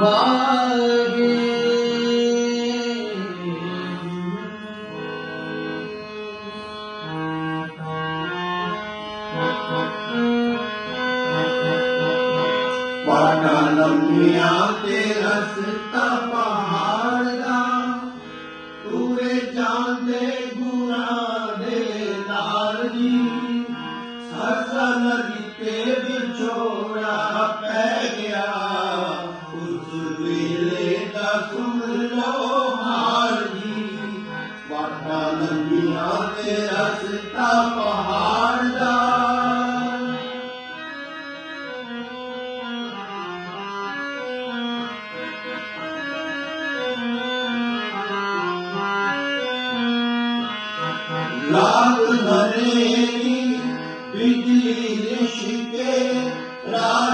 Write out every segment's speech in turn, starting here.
ਵਾਟਾ ਲੰਮੀਆਂ ਤੇ ਰਸਤਾ ਪਹਾੜ ਦਾ ਤੂਰੇ ਜਾਂਦੇ ਗੁਰਾਂ ਦੇ ਨਾਲ ਜੀ ਸਰਸਾ ਨਦੀ ਤੇ ਵਿਛੋੜਾ رستا پہاڑ کی بجلی رشتے رات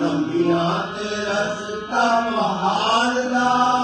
लंबिया ते रस्ता महारदा